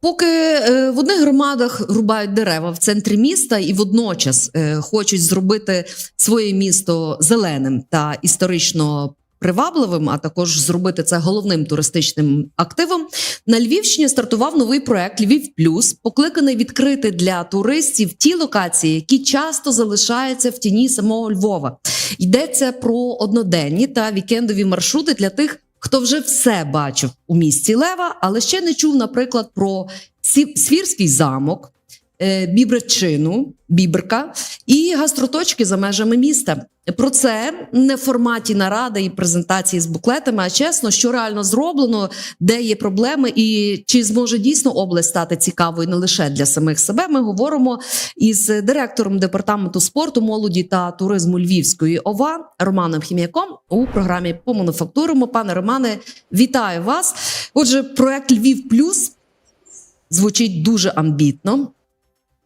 Поки е, в одних громадах рубають дерева в центрі міста і водночас е, хочуть зробити своє місто зеленим та історично привабливим, а також зробити це головним туристичним активом. На Львівщині стартував новий проект Львів Плюс, покликаний відкрити для туристів ті локації, які часто залишаються в тіні самого Львова. Йдеться про одноденні та вікендові маршрути для тих, хто вже все бачив у місті Лева, але ще не чув, наприклад, про Свірський замок, Бібречину, Бібрка і гастроточки за межами міста. Про це не в форматі наради і презентації з буклетами, а чесно, що реально зроблено, де є проблеми, і чи зможе дійсно область стати цікавою не лише для самих себе. Ми говоримо із директором департаменту спорту, молоді та туризму Львівської ОВА Романом Хім'яком у програмі по мануфактурому. Пане Романе, вітаю вас. Отже, проект Львів Плюс звучить дуже амбітно.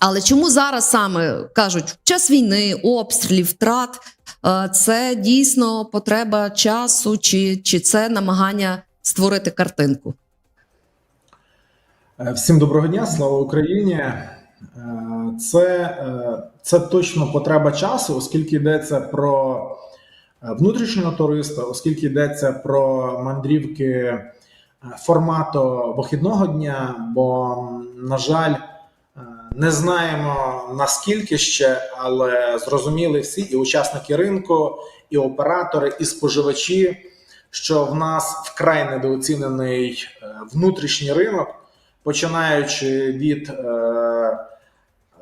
Але чому зараз саме кажуть в час війни, обстрілів, втрат е, це дійсно потреба часу, чи, чи це намагання створити картинку? Е, Всім доброго дня, слава Україні. Е, Це, це точно потреба часу, оскільки йдеться про внутрішнього туриста, оскільки йдеться про мандрівки формату вихідного дня, бо, на жаль, не знаємо наскільки ще, але зрозуміли всі і учасники ринку, і оператори, і споживачі, що в нас вкрай недооцінений е, внутрішній ринок починаючи від е,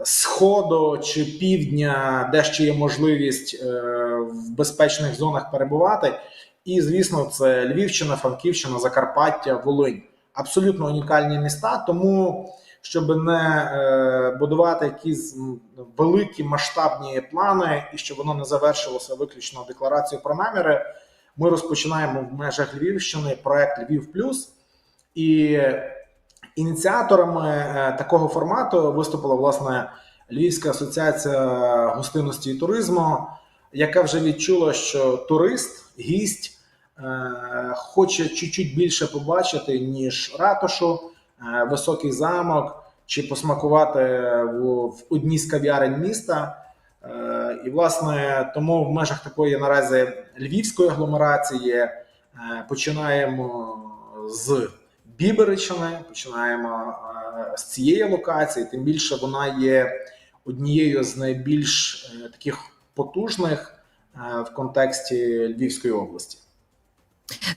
сходу чи півдня, де ще є можливість е, в безпечних зонах перебувати. І, звісно, це Львівщина, Франківщина, Закарпаття, Волинь. Абсолютно унікальні міста. Тому, щоб не е, будувати якісь великі масштабні плани, і щоб воно не завершилося виключно декларацією про наміри, ми розпочинаємо в межах Львівщини проект Львів Плюс. І Ініціаторами е, такого формату виступила власне Львівська асоціація гостинності і туризму, яка вже відчула, що турист, гість е, хоче чуть-чуть більше побачити, ніж ратушу, високий замок чи посмакувати в, в одній з кав'ярень міста. Е, І, власне, тому в межах такої наразі львівської агломерації е, починаємо з Біберичини. Починаємо е, з цієї локації. Тим більше вона є однією з найбільш е, таких потужних е, в контексті Львівської області.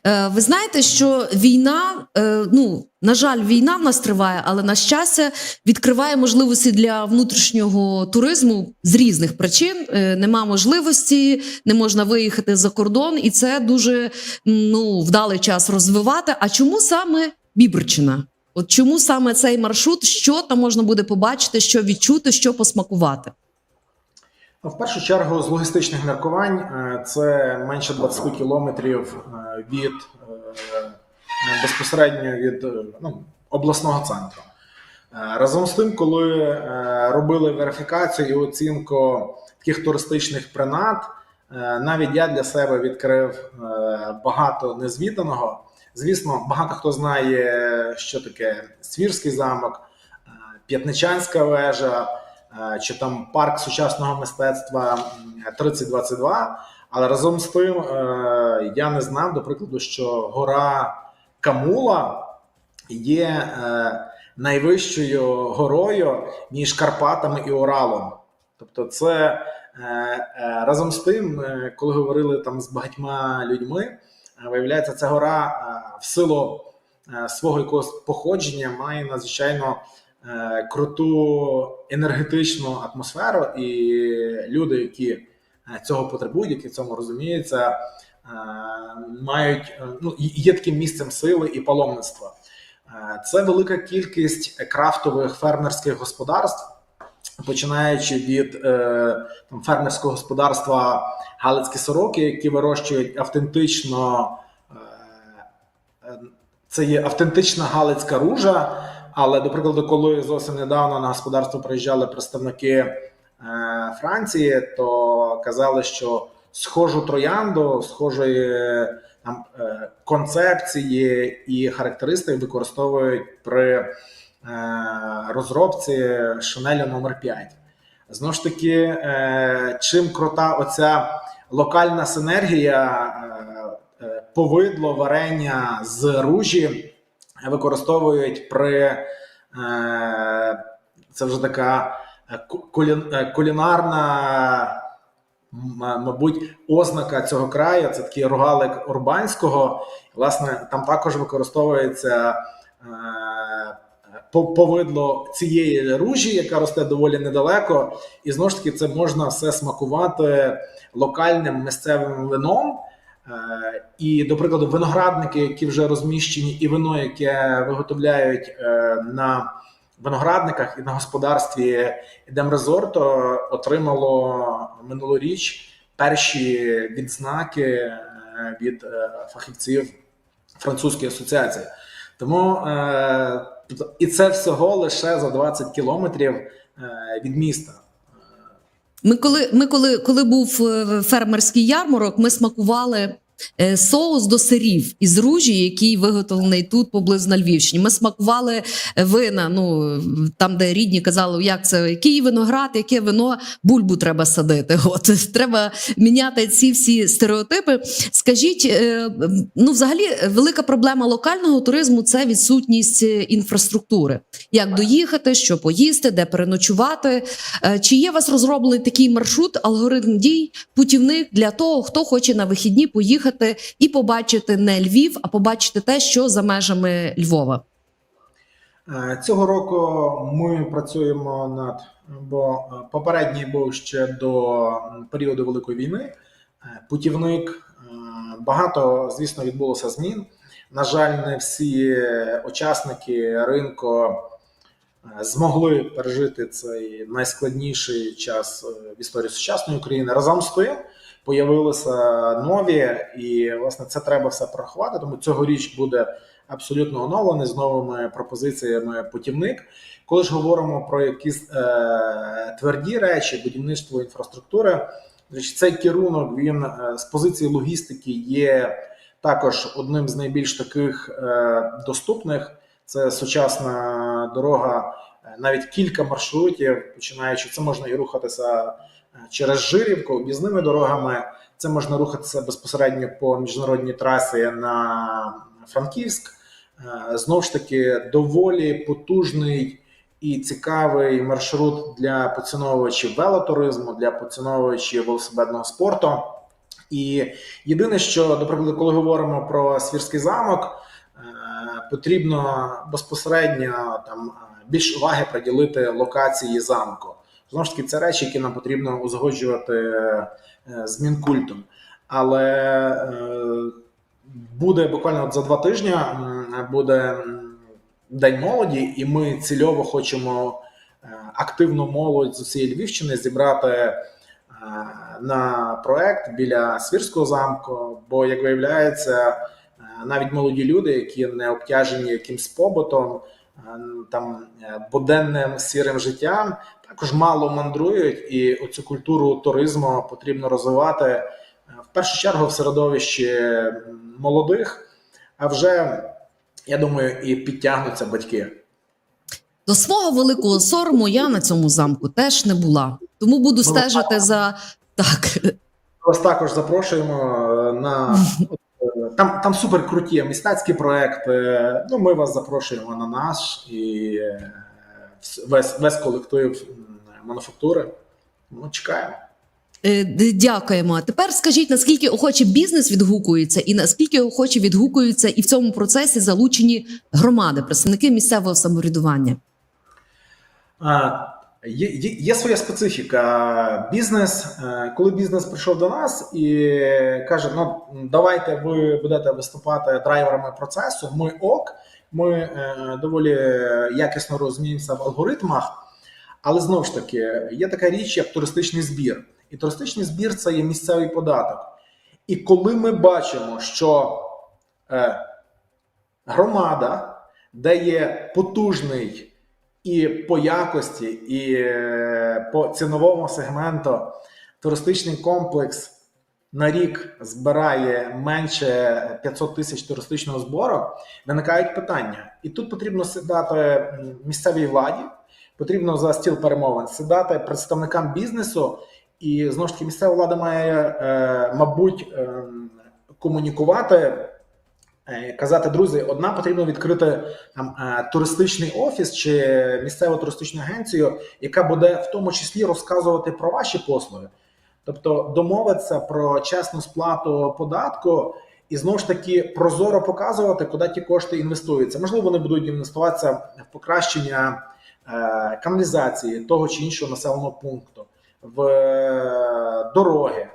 Е, ви знаєте, що війна, е, ну на жаль, війна в нас триває, але на щастя відкриває можливості для внутрішнього туризму з різних причин. Е, Нема можливості, не можна виїхати за кордон, і це дуже ну вдалий час розвивати. А чому саме Бібрчина? От чому саме цей маршрут? Що там можна буде побачити, що відчути, що посмакувати? Ну, В першу чергу, з логістичних міркувань, е, це менше 20 кілометрів е, від е, безпосередньо від ну, обласного центру. Разом з тим, коли робили верифікацію і оцінку таких туристичних принад, навіть я для себе відкрив багато незвіданого. Звісно, багато хто знає, що таке Свірський замок, П'ятничанська вежа чи там парк сучасного мистецтва 3022. Але разом з тим е, я не знав, до прикладу, що гора Камула є е, найвищою горою між Карпатами і Уралом. Тобто, це е, е, разом з тим, е, коли говорили там з багатьма людьми, е, виявляється, ця гора е, в силу е, свого якогось походження має надзвичайно е, круту енергетичну атмосферу, і люди, які е, цього потребують, які в цьому розуміються, е, мають е, ну, є таким місцем сили і паломництва. Е, Це велика кількість крафтових фермерських господарств, починаючи від е, там, фермерського господарства Галицькі сороки, які вирощують автентично. е, е, Це є автентична галицька ружа. Але, до прикладу, коли зовсім недавно на господарство приїжджали представники е, Франції, то казали, що схожу троянду, схожої там, е, концепції і характеристик використовують при е, розробці шинелю номер 5 Знову ж таки, е, чим крута оця локальна синергія, е, е, повидло, варення з ружі використовують при е, це вже така е, е, кулінарна, мабуть, ознака цього краю. Це такий рогалик урбанського. Власне, там також використовується повидло цієї ружі, яка росте доволі недалеко, і знову ж таки це можна все смакувати локальним місцевим вином. Е, І, до прикладу, виноградники, які вже розміщені, і вино, яке виготовляють е, на виноградниках і на господарстві Демрезорто, отримало минулоріч перші відзнаки е, від фахівців французької асоціації. Тому і це всього лише за 20 кілометрів від міста. Ми коли, ми коли, коли був е, фермерський ярмарок, ми смакували соус до сирів із ружі, який виготовлений тут поблизу на Львівщині. Ми смакували е, вина. Ну там, де рідні казали, як це який виноград, яке вино, бульбу треба садити. От треба міняти ці всі стереотипи. Скажіть, е, ну взагалі велика проблема локального туризму це відсутність е, інфраструктури. Як доїхати, що поїсти, де переночувати. Е, Чи є у вас розроблений такий маршрут, алгоритм дій, путівник для того, хто хоче на вихідні поїхати і побачити не Львів, а побачити те, що за межами Львова? Е, Цього року ми працюємо над, бо попередній був ще до періоду Великої війни. Е, Путівник е, багато, звісно, відбулося змін. На жаль, не всі учасники ринку змогли пережити цей найскладніший час в історії сучасної України. Разом з тим появилися нові, і власне це треба все порахувати. Тому цьогоріч буде абсолютно оновлений з новими пропозиціями путівник. Коли ж говоримо про якісь е, тверді речі, будівництво інфраструктури, цей керунок він е, з позиції логістики є також одним з найбільш таких е, доступних. Це сучасна дорога, навіть кілька маршрутів, починаючи це можна і рухатися е, через Жирівку об'їзними дорогами. Це можна рухатися безпосередньо по міжнародній трасі на Франківськ. Е, Знову ж таки, доволі потужний і цікавий маршрут для поціновувачів велотуризму, для поціновувачів велосипедного спорту. І єдине, що, до прикладу, коли говоримо про Свірський замок, е, потрібно безпосередньо там більш уваги приділити локації замку. Знову ж таки, це речі, які нам потрібно узгоджувати е, з Мінкультом. Але е, буде буквально за два тижні буде День молоді, і ми цільово хочемо е, активну молодь з усієї Львівщини зібрати е, на проект біля Свірського замку. Бо, як виявляється, е, навіть молоді люди, які не обтяжені якимсь побутом, е, там е, буденним сірим життям, також мало мандрують, і оцю культуру туризму потрібно розвивати е, в першу чергу в середовищі молодих, а вже я думаю, і підтягнуться батьки. До свого великого сорому я на цьому замку теж не була. Тому буду стежити за так. Вас також запрошуємо е, на е, там, там супер круті мистецькі проекти. Ну, ми вас запрошуємо на наш і е, весь, весь колектив мануфактури. Ну, чекаємо. Е, Дякуємо. Тепер скажіть, наскільки охоче бізнес відгукується, і наскільки охоче відгукуються і в цьому процесі залучені громади, представники місцевого самоврядування? А, Є, є, своя специфіка. Бізнес, е, коли бізнес прийшов до нас і каже: ну давайте ви будете виступати драйверами процесу. Ми ок, ми е, доволі якісно розуміємося в алгоритмах. Але знову ж таки, є така річ, як туристичний збір. І туристичний збір це є місцевий податок. І коли ми бачимо, що е, громада, де є потужний і по якості, і е, по ціновому сегменту туристичний комплекс на рік збирає менше 500 тисяч туристичного збору, виникають питання. І тут потрібно сідати місцевій владі, потрібно за стіл перемовин сідати представникам бізнесу, і знову ж таки місцева влада має, е, мабуть, ем, комунікувати. Е, Казати, друзі, одна потрібно відкрити там е, туристичний офіс чи місцеву туристичну агенцію, яка буде в тому числі розказувати про ваші послуги, тобто домовитися про чесну сплату податку і знову ж таки прозоро показувати, куди ті кошти інвестуються. Можливо, вони будуть інвестуватися в покращення е, каналізації того чи іншого населеного пункту, в дороги.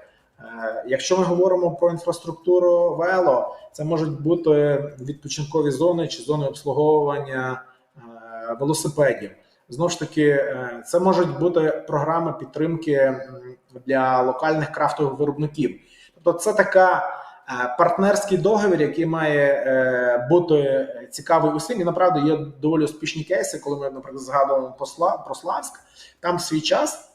Е, Якщо ми говоримо про інфраструктуру вело, це можуть бути відпочинкові зони чи зони обслуговування е, велосипедів. Знову ж таки, е, це можуть бути програми підтримки для локальних крафтових виробників. Тобто, це така партнерський договір, який має бути цікавий усім. І направду є доволі успішні кейси, коли ми, наприклад, згадуємо про Славськ. Там в свій час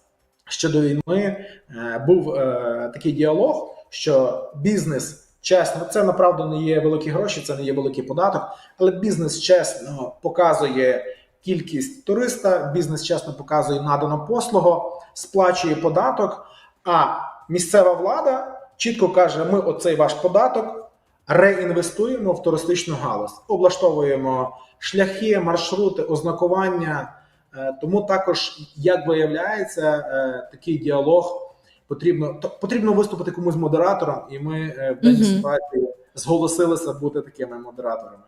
ще до війни е, був е, такий діалог, що бізнес чесно, це направду не є великі гроші, це не є великий податок, але бізнес чесно показує кількість туриста, бізнес чесно показує надану послугу, сплачує податок. А місцева влада чітко каже: ми оцей ваш податок реінвестуємо в туристичну галузь, облаштовуємо шляхи, маршрути, ознакування. Е, Тому також, як виявляється, е, такий діалог потрібно потрібно виступити комусь модератором, і ми е, в даній ситуації зголосилися бути такими модераторами.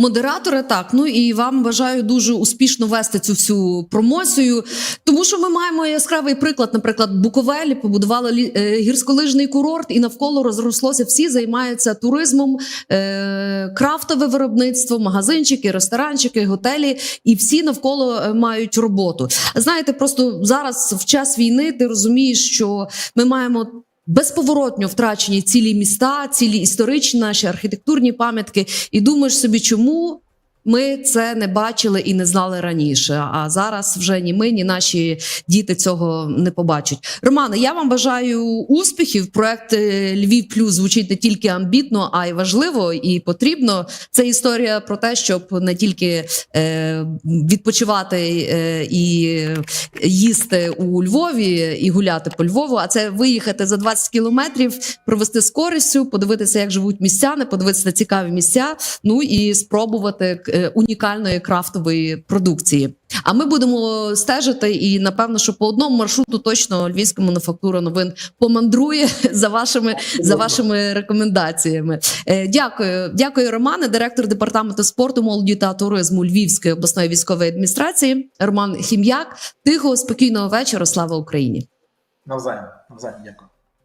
Модератори, так. Ну і вам бажаю дуже успішно вести цю всю промоцію, тому що ми маємо яскравий приклад. Наприклад, Буковелі побудували е, гірськолижний курорт, і навколо розрослося. Всі займаються туризмом, е, крафтове виробництво, магазинчики, ресторанчики, готелі, і всі навколо е, мають роботу. Знаєте, просто зараз в час війни ти розумієш, що ми маємо. Безповоротньо втрачені цілі міста, цілі історичні наші архітектурні пам'ятки, і думаєш собі, чому ми це не бачили і не знали раніше. А зараз вже ні ми, ні наші діти цього не побачать. Романе, я вам бажаю успіхів. Проект е, Львів Плюс звучить не тільки амбітно, а й важливо і потрібно. Це історія про те, щоб не тільки е, відпочивати е, і їсти у Львові і гуляти по Львову, а це виїхати за 20 кілометрів, провести з користю, подивитися, як живуть містяни, подивитися на цікаві місця. Ну і спробувати е, унікальної крафтової продукції. А ми будемо стежити, і напевно, що по одному маршруту точно львівська мануфактура новин помандрує за вашими за вашими рекомендаціями. Е, Дякую, дякую, Романе, директор департаменту спорту, молоді та туризму Львівської обласної військової адміністрації. Роман Хім'як. Тихого, спокійного вечора. Слава Україні! Навзаєм, навзаєм, дякую.